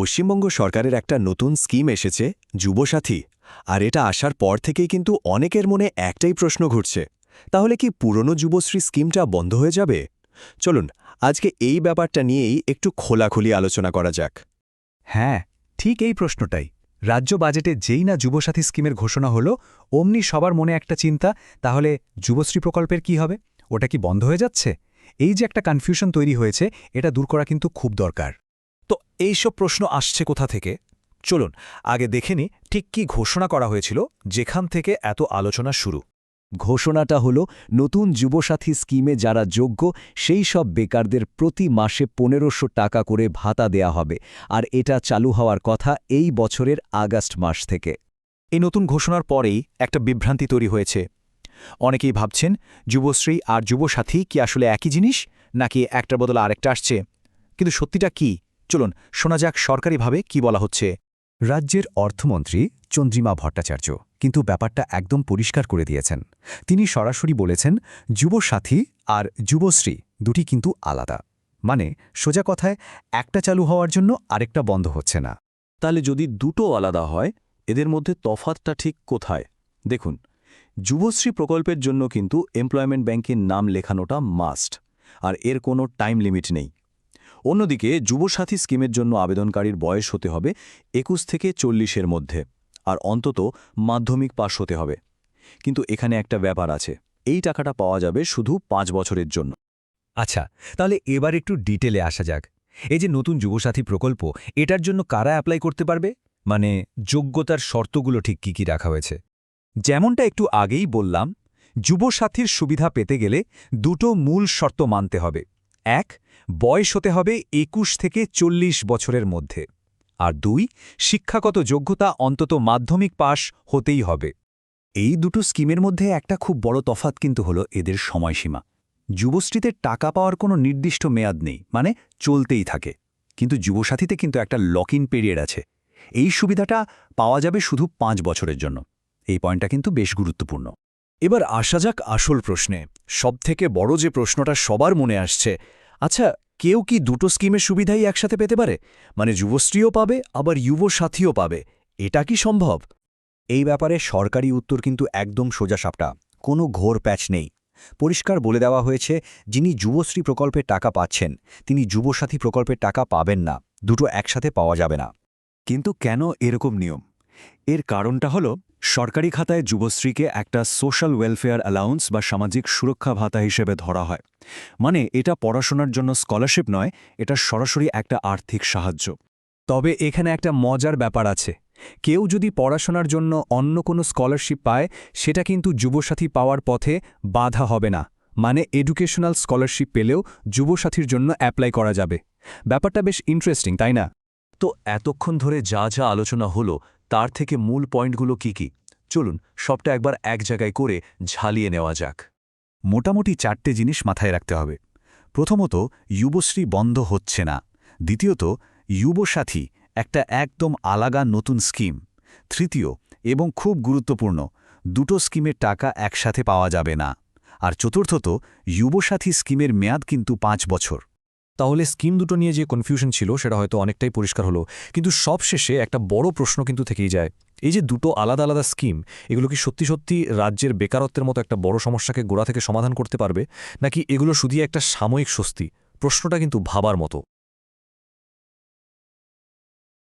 পশ্চিমবঙ্গ সরকারের একটা নতুন স্কিম এসেছে, যুবসাথী। আর এটা আসার পর থেকেই কিন্তু অনেকের মনে একটাই প্রশ্ন ঘুরছে, তাহলে কি পুরনো যুবশ্রী স্কিমটা বন্ধ হয়ে যাবে? চলুন, আজকে এই ব্যাপারটা নিয়েই একটু খোলাখুলি আলোচনা করা যাক। হ্যাঁ ঠিক এই প্রশ্নটাই। রাজ্য বাজেটে যেই না যুবসাথী স্কিমের ঘোষণা হলো, অমনি সবার মনে একটা চিন্তা, তাহলে যুবশ্রী প্রকল্পের কি হবে? ওটা কি বন্ধ হয়ে যাচ্ছে? এই যে একটা কনফিউশন তৈরি হয়েছে, এটা দূর করা কিন্তু খুব দরকার। তো এইসব প্রশ্ন আসছে কোথা থেকে? চলুন আগে দেখে নি ঠিক কি ঘোষণা করা হয়েছিল যেখান থেকে এত আলোচনা শুরু। ঘোষণাটা হল নতুন যুবসাথী স্কিমে যারা যোগ্য সেই সব বেকারদের প্রতি মাসে পনেরোশো টাকা করে ভাতা দেয়া হবে। আর এটা চালু হওয়ার কথা এই বছরের আগস্ট মাস থেকে। এই নতুন ঘোষণার পরেই একটা বিভ্রান্তি তৈরি হয়েছে। অনেকেই ভাবছেন যুবশ্রী আর যুবসাথী কি আসলে একই জিনিস? নাকি একটার বদলে আরেকটা আসছে? কিন্তু সত্যিটা কি? চলুন শোনা যাক সরকারিভাবে কি বলা হচ্ছে। রাজ্যের অর্থমন্ত্রী চন্দ্রিমা ভট্টাচার্য কিন্তু ব্যাপারটা একদম পরিষ্কার করে দিয়েছেন। তিনি সরাসরি বলেছেন, যুবসাথী আর যুবশ্রী দুটি কিন্তু আলাদা। মানে সোজা কথায়, একটা চালু হওয়ার জন্য আরেকটা বন্ধ হচ্ছে না। তাহলে যদি দুটো আলাদা হয়, এদের মধ্যে তফাতটা ঠিক কোথায়? দেখুন, যুবশ্রী প্রকল্পের জন্য কিন্তু এমপ্লয়মেন্ট ব্যাংকের নাম লেখানোটা মাস্ট আর এর কোনো টাইম লিমিট নেই। অন্যদিকে যুবসাথী স্কিমের জন্য আবেদনকারীর বয়স হতে হবে একুশ থেকে চল্লিশের মধ্যে, আর অন্তত মাধ্যমিক পাশ হতে হবে। কিন্তু এখানে একটা ব্যাপার আছে, এই টাকাটা পাওয়া যাবে শুধু পাঁচ বছরের জন্য। আচ্ছা তাহলে এবার একটু ডিটেলে আসা যাক। এই যে নতুন যুবসাথী প্রকল্প, এটার জন্য কারা অ্যাপ্লাই করতে পারবে? মানে যোগ্যতার শর্তগুলো ঠিক কি কি রাখা হয়েছে? যেমনটা একটু আগেই বললাম, যুবসাথীর সুবিধা পেতে গেলে দুটো মূল শর্ত মানতে হবে। এক, বয়স হতে হবে একুশ থেকে চল্লিশ বছরের মধ্যে। আর দুই, শিক্ষাগত যোগ্যতা অন্তত মাধ্যমিক পাশ হতেই হবে। এই দুটো স্কিমের মধ্যে একটা খুব বড় তফাত কিন্তু হলো এদের সময়সীমা। যুবশ্রীতে টাকা পাওয়ার কোনো নির্দিষ্ট মেয়াদ নেই মানে চলতেই থাকে। কিন্তু যুবসাথীতে কিন্তু একটা লক ইন পিরিয়ড আছে। এই সুবিধাটা পাওয়া যাবে শুধু পাঁচ বছরের জন্য। এই পয়েন্টটা কিন্তু বেশ গুরুত্বপূর্ণ। এবার আসা যাক আসল প্রশ্নে। সবথেকে বড় যে প্রশ্নটা সবার মনে আসছে আচ্ছা কেউ কি দুটো স্কিমের সুবিধাই একসাথে পেতে পারে? মানে যুবশ্রীও পাবে, আবার যুব সাথীও পাবে। এটা কি সম্ভব? এই ব্যাপারে সরকারি উত্তর কিন্তু একদম সোজা সাপটা। কোনো ঘোর প্যাচ নেই। পরিষ্কার বলে দেওয়া হয়েছে, যিনি যুবশ্রী প্রকল্পের টাকা পাচ্ছেন, তিনি যুবসাথী প্রকল্পের টাকা পাবেন না। দুটো একসাথে পাওয়া যাবে না। কিন্তু কেন এরকম নিয়ম? এর কারণটা হল সরকারি খাতায় যুবশ্রীকে একটা সোশ্যাল ওয়েলফেয়ার অ্যালাউন্স বা সামাজিক সুরক্ষা ভাতা হিসেবে ধরা হয়। মানে এটা পড়াশোনার জন্য স্কলারশিপ নয়, এটা সরাসরি একটা আর্থিক সাহায্য। তবে এখানে একটা মজার ব্যাপার আছে। কেউ যদি পড়াশোনার জন্য অন্য কোনো স্কলারশিপ পায়, সেটা কিন্তু যুবসাথী পাওয়ার পথে বাধা হবে না। মানে এডুকেশনাল স্কলারশিপ পেলেও যুবসাথীর জন্য অ্যাপ্লাই করা যাবে। ব্যাপারটা বেশ ইন্টারেস্টিং, তাই না? তো এতক্ষণ ধরে যা যা আলোচনা হলো তার থেকে মূল পয়েন্টগুলো কি কি? চলুন, সবটা একবার এক জায়গায় করে ঝালিয়ে নেওয়া যাক। মোটামুটি চারটে জিনিস মাথায় রাখতে হবে। প্রথমত, যুবশ্রী বন্ধ হচ্ছে না। দ্বিতীয়ত, যুবসাথী, একটা একদম আলাদা নতুন স্কিম। তৃতীয়, এবং খুব গুরুত্বপূর্ণ, দুটো স্কিমের টাকা একসাথে পাওয়া যাবে না। আর চতুর্থত, যুবসাথী স্কিমের মেয়াদ কিন্তু পাঁচ বছর। তাহলে স্কিম দুটো নিয়ে যে কনফিউশন ছিল, সেটা হয়তো অনেকটাই পরিষ্কার হলো। কিন্তু সবশেষে একটা বড় প্রশ্ন কিন্তু থেকেই যায়। এই যে দুটো আলাদা আলাদা স্কিম, এগুলো কি সত্যি সত্যি রাজ্যের বেকারত্বের মতো একটা বড় সমস্যাকে গোড়া থেকে সমাধান করতে পারবে? নাকি এগুলো শুধুই একটা সাময়িক স্বস্তি? প্রশ্নটা কিন্তু ভাবার মতো।